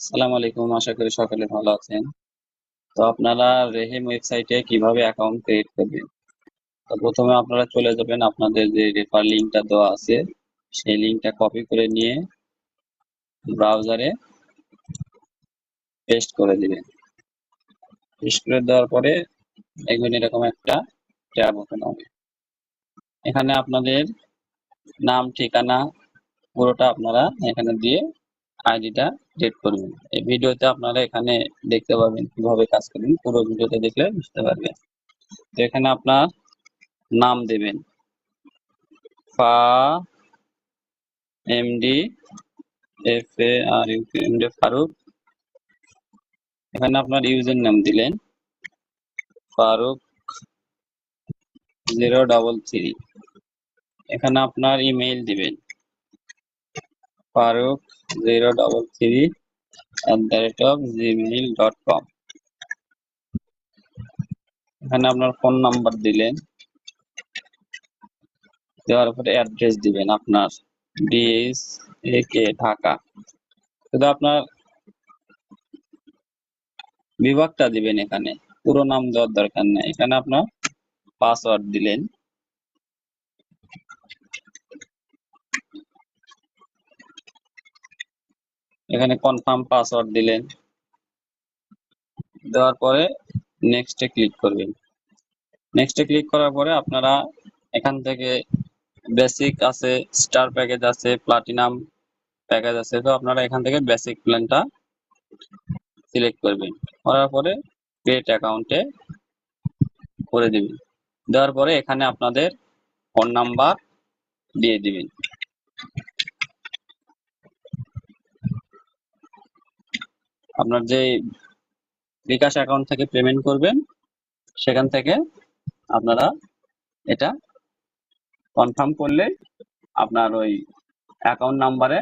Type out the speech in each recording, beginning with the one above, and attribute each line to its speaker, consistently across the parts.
Speaker 1: আসসালামু আলাইকুম, আশা করি সকলে ভালো আছেন। তো আপনারা রেহেম ওয়েবসাইটে কীভাবে অ্যাকাউন্ট ক্রিয়েট করবেন? তো প্রথমে আপনারা চলে যাবেন, আপনাদের যে রেফার লিঙ্কটা দেওয়া আছে, সেই লিঙ্কটা কপি করে নিয়ে ব্রাউজারে পেস্ট করে দিবেন। পেস্ট করে দেওয়ার পরে দেখবেন এরকম একটা ট্যাব ওপেন হবে। এখানে আপনাদের নাম, ঠিকানা পুরোটা আপনারা এখানে দিয়ে আইডিটা ডেট করবেন এই ভিডিওতে আপনারা এখানে দেখতে পাবেন কীভাবে কাজ করবেন। পুরো ভিডিওতে দেখলে বুঝতে পারবেন। তো এখানে আপনার নাম দেবেন। ফা MD F A, R MD Faruk. এখানে আপনার ইউজার নাম দিলেন। ফারুক জিরো ডাবল থ্রি এখানে আপনার ইমেইল দিবেন। Faruk zero double three at the rate of Gmail dot com এখানে আপনার ফোন নাম্বার দিলেন। দেওয়ার পরে অ্যাড্রেস দিবেন আপনার। DS A K Dhaka. শুধু আপনার বিভাগটা দিবেন এখানে। পুরো নাম দেওয়ার দরকার নেই। এখানে আপনার পাসওয়ার্ড দিলেন। এখানে কনফার্ম পাসওয়ার্ড দিলেন। দেওয়ার পরে নেক্সটে ক্লিক করবেন। নেক্সটে ক্লিক করার পরে আপনারা এখান থেকে বেসিক আছে স্টার প্যাকেজ আছে প্লাটিনাম প্যাকেজ আছে, তো আপনারা এখান থেকে বেসিক প্ল্যানটা সিলেক্ট করবেন। করার পরে ক্রিয়েট অ্যাকাউন্টে করে দিবেন। দেওয়ার পরে এখানে আপনাদের ফোন নাম্বার দিয়ে দিবেন। আপনার যে বিকাশ অ্যাকাউন্ট থেকে পেমেন্ট করবেন, সেখান থেকে আপনারা এটা কনফার্ম করলে আপনার ওই অ্যাকাউন্ট নাম্বারে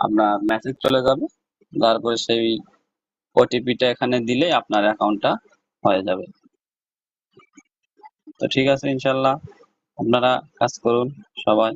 Speaker 1: আপনার মেসেজ চলে যাবে। তারপরে সেই ওটিপিটা এখানে দিলে আপনার অ্যাকাউন্টটা হয়ে যাবে। তো ঠিক আছে ইনশাল্লাহ আপনারা কাজ করুন সবাই।